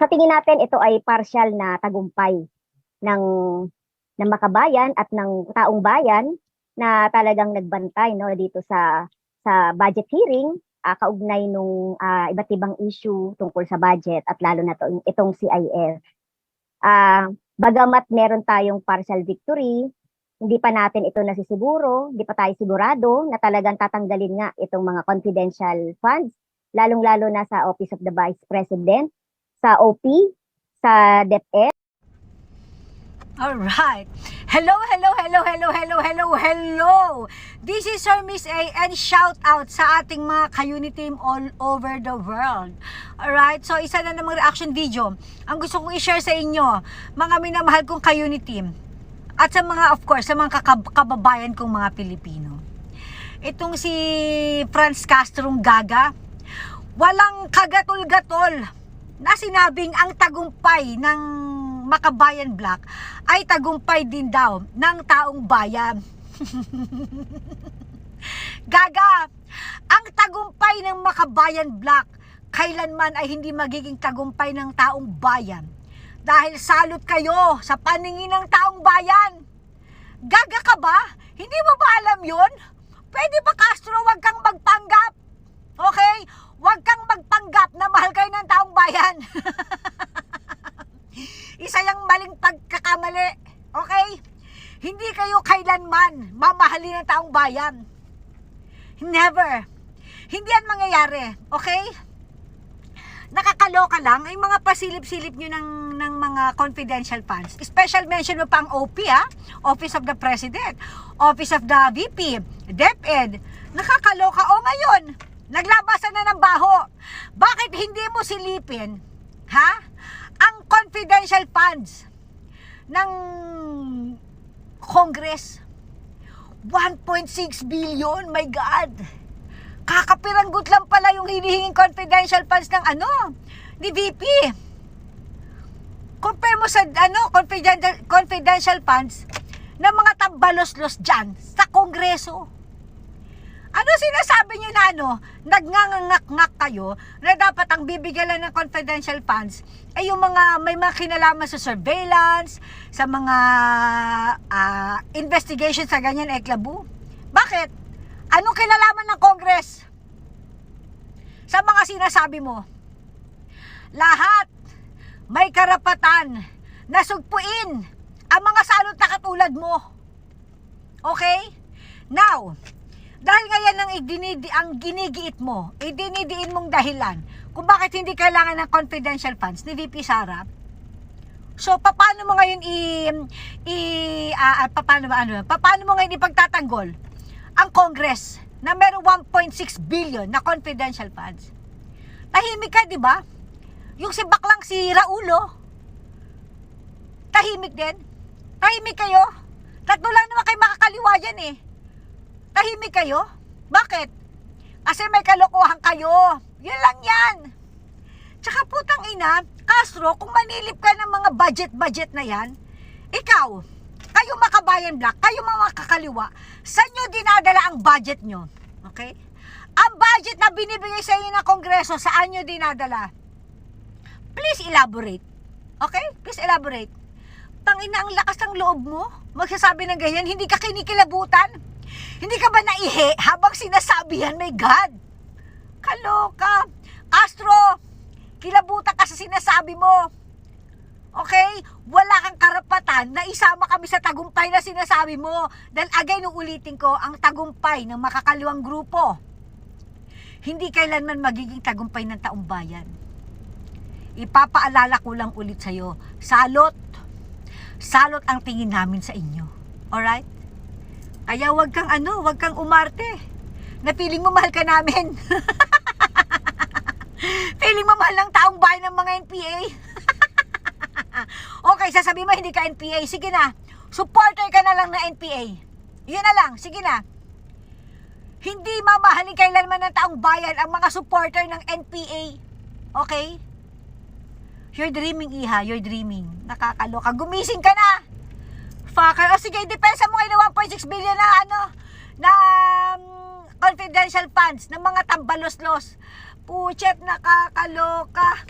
sa tingin natin, ito ay partial na tagumpay ng, ng makabayan at ng taong bayan na talagang nagbantay no, dito sa, sa budget hearing ah, kaugnay nung ah, iba't ibang issue tungkol sa budget at lalo na to, itong CIF. Ah, bagamat meron tayong partial victory, hindi pa natin ito nasisiguro, hindi pa tayo sigurado na talagang tatanggalin nga itong mga confidential funds, lalong-lalo na sa Office of the Vice President, sa OP, sa DepEd, Alright. Hello, hello, hello, hello, hello, hello, hello. This is Sir Miss A and shout out sa ating mga ka-unit team all over the world. Alright, so isa na namang reaction video. Ang gusto kong i-share sa inyo, mga minamahal kong ka-unit team. At sa mga, of course, sa mga kakab- kababayan kong mga Pilipino. Itong si Franz Castrong Gaga, walang kagatol-gatol na sinabing ang tagumpay ng Makabayan Black ay tagumpay din daw ng taong bayan. Gaga, ang tagumpay ng Makabayan Black kailanman ay hindi magiging tagumpay ng taong bayan. Dahil salot kayo sa paningin ng taong bayan. Gaga ka ba? Hindi mo ba alam yun? Pwede ba Castro, wag kang magpanggap? Okay? Wag kang magpanggap na mahal kayo bayan. Isa yung maling pagkakamali. Okay? Hindi kayo kailanman mamahalin ng taong bayan. Never. Hindi yan mangyayari. Okay? Nakakaloka lang ay mga pasilip-silip nyo ng, ng mga confidential funds. Special mention mo pa ang OP ha? Office of the President, Office of the VP, DepEd. Nakakaloka. O ngayon, naglabasan na ng baho. Bakit hindi mo silipin, ha? Ang confidential funds ng Congress. 1.6 billion, my God. Kakapiranggot lang pala yung hinihinging confidential funds ng ano, ni VP. Compare mo sa ano, confidential, confidential funds ng mga tambalos-los dyan sa Kongreso. Ano sinasabi nyo na ano, nagnangangak-ngak kayo na dapat ang bibigyan ng confidential funds ay yung mga may mga kinalaman sa surveillance, sa mga ah, investigation sa ganyan eklabu? Bakit? Anong kinalaman ng Congress sa mga sinasabi mo? Lahat may karapatan na sugpuin ang mga salot na katulad mo. Okay? Now, dahil ngayon ang, idinidi, ang ginigiit mo, idinidiin mong dahilan kung bakit hindi kailangan ng confidential funds ni VP Sara, so paano mo ngayon i, i ah, paano ba ano, paano mo ngayon ipagtatanggol ang Congress na meron 1.6 billion na confidential funds? Tahimik ka, di ba? Yung si baklang si Raulo, tahimik din. Tahimik kayo. Tatlo lang naman kayo makakaliwa dyan eh. Tahimik kayo? Bakit? Kasi may kalokohan kayo. Yun lang yan. Tsaka putang ina, Castro, kung manilip ka ng mga budget-budget na yan, ikaw, kayo makabayan black, kayo mga kakaliwa, saan nyo dinadala ang budget nyo? Okay? Ang budget na binibigay sa inyo ng Kongreso, saan nyo dinadala? Please elaborate. Okay? Please elaborate. Tangina ang lakas ng loob mo. Magsasabi ng ganyan, hindi ka kinikilabutan. Hindi ka ba naihi habang sinasabi yan, my God? Kaloka. Astro, kilabutan ka sa sinasabi mo. Okay? Wala kang karapatan na isama kami sa tagumpay na sinasabi mo. Dahil again, ulitin ko, ang tagumpay ng makakaliwang grupo, hindi kailanman magiging tagumpay ng taong bayan. Ipapaalala ko lang ulit sa'yo, salot, salot ang tingin namin sa inyo. Alright? Kaya wag kang ano, wag kang umarte. Na feeling mo mahal ka namin. feeling mo mahal ng taong bayan ng mga NPA. okay, sasabihin mo hindi ka NPA. Sige na. Supporter ka na lang ng NPA. Yun na lang. Sige na. Hindi mamahalin kailanman ng taong bayan ang mga supporter ng NPA. Okay? You're dreaming, Iha. You're dreaming. Nakakaloka. Gumising ka na. Fucker. O sige, depensa mo ngayon ng 1.6 billion na ano, na um, confidential funds ng mga tambalos-los. Puchet, nakakaloka.